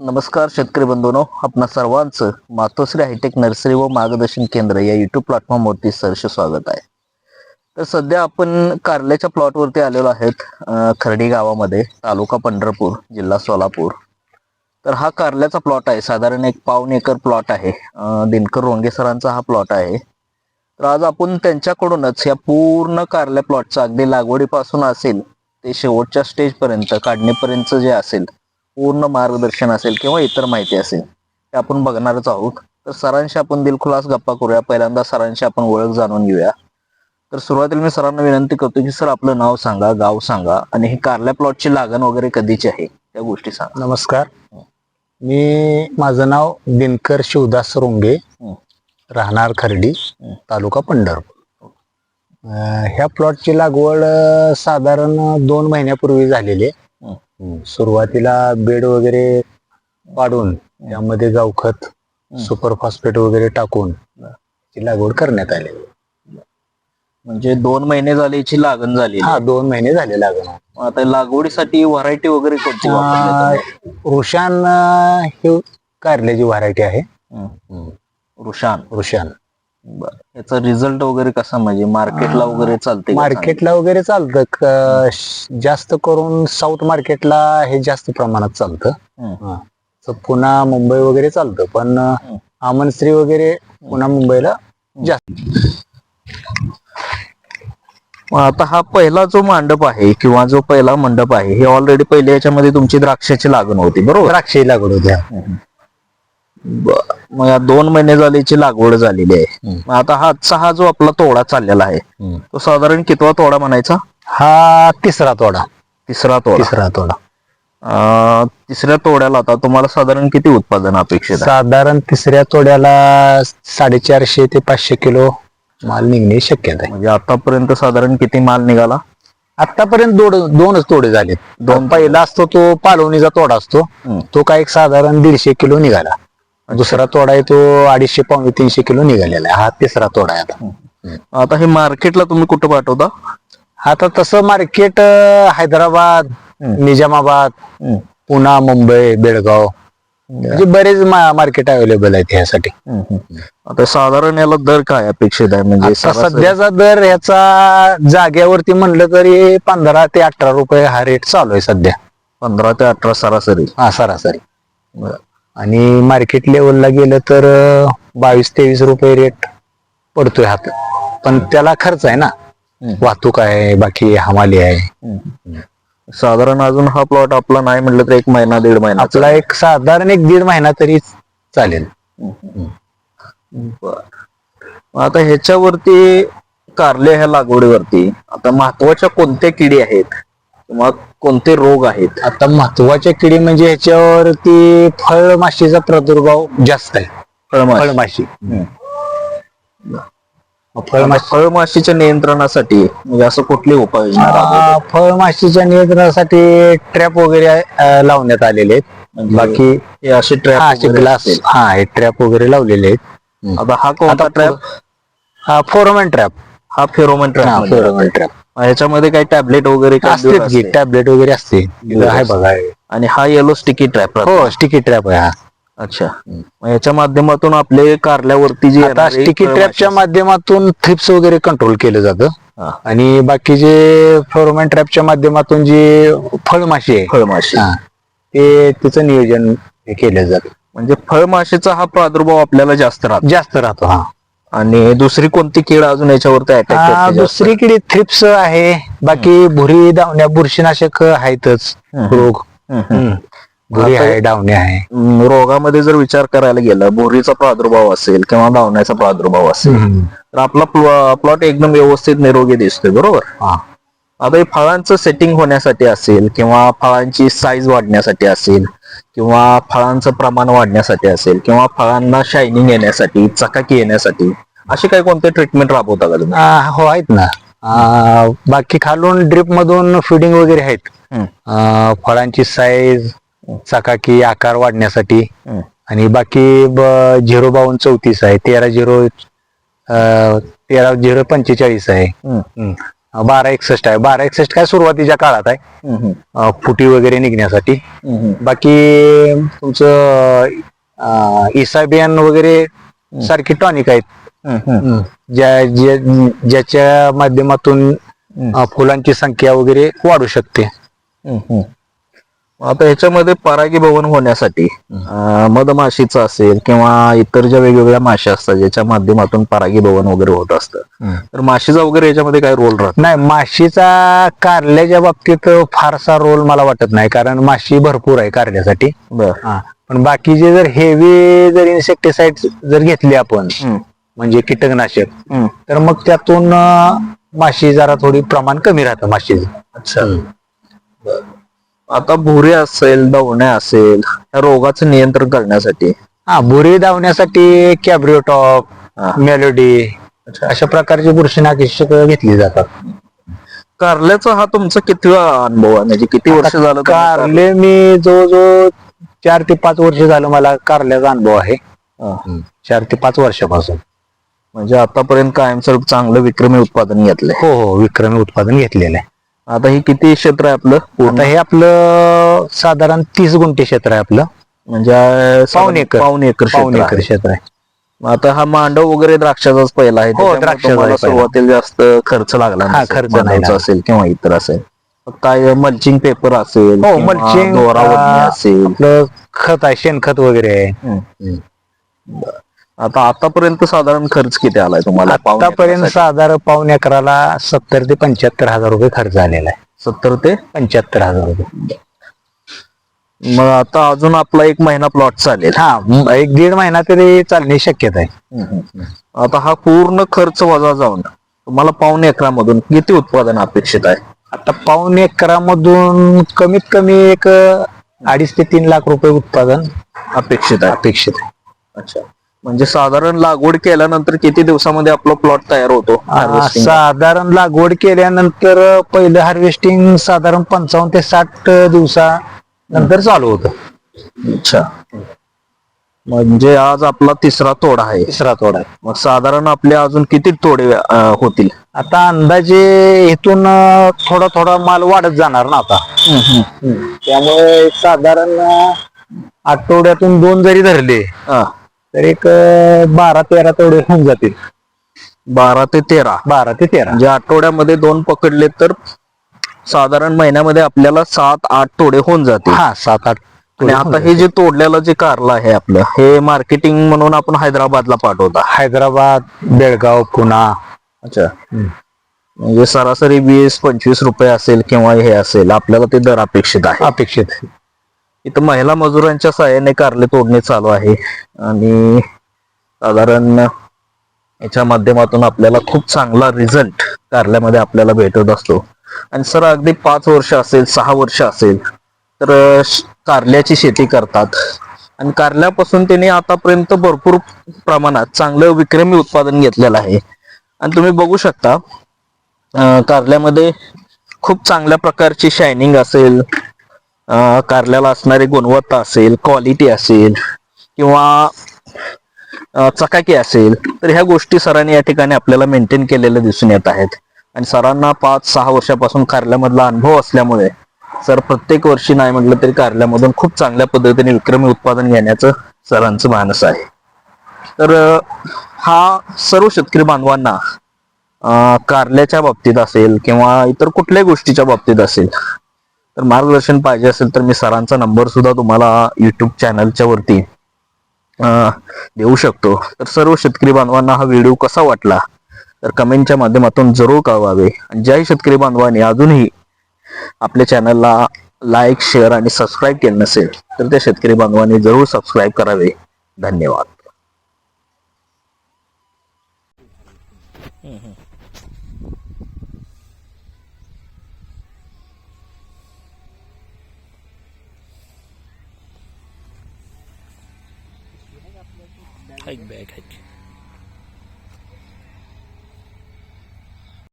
नमस्कार शेतकरी बंधूनो आपणा सर्वांचं मातोश्री हायटेक नर्सरी व मार्गदर्शन केंद्र या युट्यूब प्लॅटफॉर्मवरती सहर्ष स्वागत आहे. तर सध्या आपण कारल्याच्या प्लॉटवरती आलेलो आहेत खर्डी गावामध्ये तालुका पंढरपूर जिल्हा सोलापूर. तर हा कारल्याचा प्लॉट आहे साधारण एक पावन एकर प्लॉट आहे दिनकर रोंगे सरांचा हा प्लॉट आहे. तर आज आपण त्यांच्याकडूनच या पूर्ण कारल्या प्लॉटचा अगदी लागवडीपासून असेल ते शेवटच्या स्टेजपर्यंत काढणीपर्यंत जे असेल पूर्ण मार्गदर्शन असेल किंवा इतर माहिती असेल ते आपण बघणारच आहोत. तर सरांशी आपण दिलखुलास गप्पा करूया. पहिल्यांदा सरांशी आपण ओळख जाणून घेऊया. तर सुरुवातीला मी सरांना विनंती करतो की सर आपलं नाव सांगा गाव सांगा आणि ही कारल्या प्लॉटची लागण वगैरे कधीची आहे? त्या गोष्टी सांगा. नमस्कार. मी माझं नाव दिनकर शिवदास रोंगे हं. राहणार खर्डी हं. तालुका पंढरपूर. अं, ह्या प्लॉटची लागवड साधारण दोन महिन्यापूर्वी झालेली आहे. सुरुवातीला बेड वगैरे पाडून त्यामध्ये गावखत सुपर फॉस्फेट वगैरे टाकून ती लागवड करण्यात आली. म्हणजे दोन महिने झाले याची लागण झाली. हा दोन महिने झाले लागण. आता लागवडीसाठी व्हरायटी वगैरे कोणती? रुशान अं, ही कारल्याची व्हरायटी आहे. रुशान. रुशान. बर याचा रिझल्ट वगैरे कसा? म्हणजे मार्केटला वगैरे चालते मार्केटला वगैरे चालतं. क- श- जास्त करून साऊथ मार्केटला हे जास्त प्रमाणात चालतं. हम्म. हा. तर पुन्हा मुंबई वगैरे चालतं. पण हम्म. आमनश्री वगैरे पुन्हा मुंबईला जास्त. मग आता हा पहिला जो मांडप आहे किंवा जो पहिला मंडप आहे हे ऑलरेडी पहिले याच्यामध्ये तुमची द्राक्षाची लागण होती बरोबर? द्राक्षी लागवड होत्या. मग या दोन महिने झालीची लागवड झालेली आहे. मग आता हा आजचा हा जो आपला तोडा चाललेला आहे तो साधारण कितवा तोडा म्हणायचा? हा तिसरा तोडा. तिसरा तोडा. तिसरा तोडा. अं, तिसऱ्या तोड्याला आता तुम्हाला साधारण किती उत्पादन अपेक्षित आहे? साधारण तिसऱ्या तोड्याला साडेचारशे ते पाचशे किलो माल निघणे शक्यता आहे. म्हणजे आतापर्यंत साधारण किती माल निघाला? आतापर्यंत दोन दोनच तोडे झालेत. दोन पहिला असतो तो पालवणीचा तोडा असतो. हम्म. तो काय एक साधारण दीडशे किलो निघाला. दुसरा तोडा आहे तो अडीचशे पावणे तीनशे किलो निघालेला आहे. हा तिसरा तोडा आहे आता. आता हे मार्केटला तुम्ही कुठं पाठवता? आता तसं मार्केट हैदराबाद. निजामाबाद पुणा मुंबई बेळगाव. म्हणजे बरेच मार्केट अवेलेबल आहेत ह्यासाठी. आता साधारण याला दर काय अपेक्षित आहे? म्हणजे आता सरासरी? सध्याचा दर ह्याचा जाग्यावरती म्हणलं तरी पंधरा ते अठरा रुपये हा रेट चालू आहे सध्या. पंधरा ते अठरा सरासरी. हा सरासरी. आणि मार्केट लेवलला गेलं तर बावीस तेवीस रुपये रेट पडतोय हात पण त्याला खर्च आहे ना. वाहतूक आहे बाकी हमाली आहे. साधारण अजून हा प्लॉट आपला नाही म्हटलं तर एक महिना दीड महिना आपला एक साधारण एक दीड महिना तरी चालेल. आता ह्याच्यावरती कारले ह्या लागवडीवरती आता महत्त्वाच्या कोणत्या किडी आहेत? किंवा कोणते रोग आहेत? आता महत्त्वाच्या किडी म्हणजे ह्याच्यावरती फळमाशीचा प्रादुर्भाव जास्त आहे. फळमाशी. फळमाशी. फळमाशीच्या नियंत्रणासाठी म्हणजे असं कुठली उपाययोजना राबवली? फळमाशीच्या नियंत्रणासाठी ट्रॅप वगैरे अ, लावण्यात आलेले आहेत. म्हणजे बाकी हे असे ट्रॅप हा असे ग्लास हा हे ट्रॅप वगैरे लावलेले आहेत. आता हा कोणता आता ट्रॅप? हा फोरमॅन ट्रॅप. हा फेरोमन हा ट्रॅप फोरमॅन ट्रॅप. ह्याच्यामध्ये काही टॅबलेट वगैरे असते देत की असते? टॅबलेट वगैरे असते. इथं आहे बघा. हे. आणि हा येलो स्टिकी ट्रॅप हो स्टिकी ट्रॅप आहे हा. अच्छा. मग याच्या माध्यमातून आपले कारल्यावरती जी आता येणारी स्टिकी ट्रॅपच्या माध्यमातून थ्रिप्स वगैरे कंट्रोल केलं जातं. हा, आणि बाकीचे फ्लोरोमॅन ट्रॅपच्या माध्यमातून जे फळमाशी आहे. फळमाशी. हा, ते तिचं नियोजन हे केलं जातं. म्हणजे फळमाशीचा हा प्रादुर्भाव आपल्याला जास्त राहतो. जास्त राहतो हा. आणि दुसरी कोणती कीड अजून याच्यावरती आ, दुसरी किडी थ्रिप्स आहे बाकी भुरी धावण्या बुरशीनाशक आहेतच हम्म. रोग हम्म. भुरी आता- आहे डावण्या आहे रोगामध्ये जर विचार करायला गेलं बोरीचा प्रादुर्भाव असेल किंवा धावण्याचा प्रादुर्भाव असेल. तर आपला प्लॉट एकदम व्यवस्थित निरोगी दिसतोय बरोबर हा. आता हे फळांचं सेटिंग होण्यासाठी असेल किंवा फळांची साईज वाढण्यासाठी असेल किंवा फळांचं प्रमाण वाढण्यासाठी असेल किंवा फळांना शायनिंग येण्यासाठी चकाकी येण्यासाठी अशी काही कोणते ट्रीटमेंट राबवता का तुम्ही? आ, हो आहेत ना. आ, बाकी खालून ड्रिप मधून फिडिंग वगैरे आहेत. हम्म, आ, फळांची साईज चकाकी आकार वाढण्यासाठी. हम्म. आणि बाकी ब- झिरो बावन्न चौतीस आहे. तेरा झिरो अ, तेरा झिरो पंचेचाळीस आहे. हम्म. हम्म. बारा एकसष्ट आहे. बारा एकसष्ट काय सुरुवातीच्या काळात आहे. हम्म, हम्म, अं, फुटी वगैरे निघण्यासाठी. हम्म, हम्म. बाकी तुमचं इसाबियन वगैरे सारखी टॉनिक आहेत. ज्या ज्या- ज्याच्या माध्यमातून. अं, फुलांची संख्या वगैरे वाढू शकते. आता ह्याच्यामध्ये परागी भवन होण्यासाठी अं, मधमाशीचं असेल किंवा इतर ज्या वेगवेगळ्या माश्या असतात ज्याच्या माध्यमातून परागी भवन वगैरे होत असतं तर माशीचा वगैरे याच्यामध्ये काय रोल राहतो? नाही माशीचा कारल्याच्या बाबतीत फारसा रोल मला वाटत नाही कारण माशी भरपूर आहे कारल्यासाठी बर. हा. पण बाकीचे जर हेवी जर इन्सेक्टिसाइड जर घेतले आपण हम्म, म्हणजे कीटकनाशक. हम्म. तर मग त्यातून अं, माशी जरा थोडी प्रमाण कमी राहतं माशीचं. अच्छा. बर. आता भुरे असेल दवण्या असेल या रोगाचं नियंत्रण करण्यासाठी? हा बुरी धावण्यासाठी कॅब्रिओ टॉप हा. मेलोडी अशा प्रकारची बुरशीनाशक घेतली जातात. कारल्याचा हा तुमचा कितवा अनुभव आहे? म्हणजे किती वर्ष झालं तुम्ही कारले मी जवळजवळ चार ते पाच वर्ष झालं मला कारल्याचा अनुभव आहे. हा. चार ते पाच वर्षापासून. म्हणजे आतापर्यंत कायमस्वरूप चांगलं विक्रमी उत्पादन घेतलंय हो हो विक्रमी उत्पादन घेतलेलं आहे आता ही किती क्षेत्र आहे आपलं पूर्ण आता हे आपलं साधारण तीस गुंठे क्षेत्र आहे आपलं म्हणजे अं, पाऊण एकर. पाऊण एकर पाऊन एकर. क्षेत्र आहे आता हा मांडव वगैरे द्राक्षाचाच पहिला आहे त्याच्यामुळे द्राक्षाचा तुम्हाला आहे पहिला. सुरुवातीला जास्त खर्च लागला हा, नसेल. खर्च नाही मांडवचा लागला. असेल किंवा इतर असेल काय मल्चिंग पेपर असेल हो किंवा मल्चिंग दोरा ओढणी असेल आपलं खत आहे शेणखत वगैरे आहे हम्म. बरं. आता आतापर्यंत साधारण खर्च किती आलाय तुम्हाला? आतापर्यंत? साधारण पाऊन एकराला सत्तर ते पंच्याहत्तर हजार रुपये खर्च आलेला आहे. सत्तर ते? पंच्याहत्तर हजार रुपये. मग आता अजून आपला एक महिना प्लॉट चालेल. हा म- एक दीड महिना तरी चालण्याची शक्यता आहे. आता हा पूर्ण खर्च वजा जाऊन तुम्हाला पाऊण एकरामधून किती उत्पादन अपेक्षित आहे? आता पाऊन एकरामधून कमीत कमी एक अडीच ते तीन लाख रुपये उत्पादन अपेक्षित आहे. अपेक्षित आहे. अच्छा. म्हणजे साधारण लागवड केल्यानंतर किती दिवसामध्ये आपला प्लॉट तयार होतो? साधारण लागवड केल्यानंतर पहिलं हार्वेस्टिंग साधारण पंचावन्न ते साठ दिवसा नंतर चालू होतं अच्छा म्हणजे आज आपला तिसरा तोडा आहे तिसरा तोडा आहे. मग साधारण आपले अजून किती तोडे अं, होतील आता अंदाजे इथून अं, थोडा थोडा माल वाढत जाणार ना आता त्यामुळे साधारण अं, आठवड्यातून दोन जरी धरले हा. तर एक बारा तेरा तोडे होऊन जातील. बारा ते तेरा. बारा ते तेरा. म्हणजे आठवड्यामध्ये दोन पकडले तर साधारण महिन्यामध्ये आपल्याला सात आठ तोडे होऊन जातील. हा सात आठ आणि आता हे जे तोडलेलं जे कारलं आहे आपलं हे मार्केटिंग म्हणून आपण हैदराबादला पाठवता. हैदराबाद बेळगाव पुणा. अच्छा. म्हणजे सरासरी वीस पंचवीस रुपये असेल किंवा हे असेल आपल्याला ते दर अपेक्षित आहे. अपेक्षित आहे. इथं महिला मजुरांच्या सहाय्याने कारले तोडणे चालू आहे. आणि साधारण याच्या माध्यमातून आपल्याला खूप चांगला रिझल्ट कारल्यामध्ये आपल्याला भेटत असतो. आणि सर अगदी पाच वर्ष असेल सहा वर्ष असेल तर कारल्याची शेती करतात. आणि कारल्यापासून त्यांनी आतापर्यंत भरपूर प्रमाणात चांगलं विक्रमी उत्पादन घेतलेलं आहे. आणि तुम्ही बघू शकता कारल्यामध्ये खूप चांगल्या प्रकारची शायनिंग असेल कारल्याला असणारी गुणवत्ता असेल क्वालिटी असेल किंवा चकाकी असेल तर ह्या गोष्टी सरांनी या ठिकाणी आपल्याला मेंटेन केलेल्या दिसून येत आहेत. आणि सरांना पाच सहा वर्षापासून कारल्यामधला अनुभव असल्यामुळे सर प्रत्येक वर्षी नाही म्हटलं तरी कारल्यामधून खूप चांगल्या पद्धतीने विक्रमी उत्पादन घेण्याचं सरांचं मानस आहे. तर हा सर्व शेतकरी बांधवांना कारल्याच्या बाबतीत असेल किंवा इतर कुठल्याही गोष्टीच्या बाबतीत असेल तर मार्गदर्शन पाहिजे असेल तर मी सरांचा नंबर सुद्धा तुम्हाला युट्यूब चॅनलच्या वरती देऊ शकतो. तर सर्व शेतकरी बांधवांना हा व्हिडिओ कसा वाटला? तर कमेंटच्या माध्यमातून जरूर कळवावे. आणि ज्याही शेतकरी बांधवांनी अजूनही आपल्या चॅनलला लाईक शेअर आणि सबस्क्राईब केलं नसेल तर त्या शेतकरी बांधवांनी जरूर सबस्क्राईब करावे. धन्यवाद. एक बॅग आहे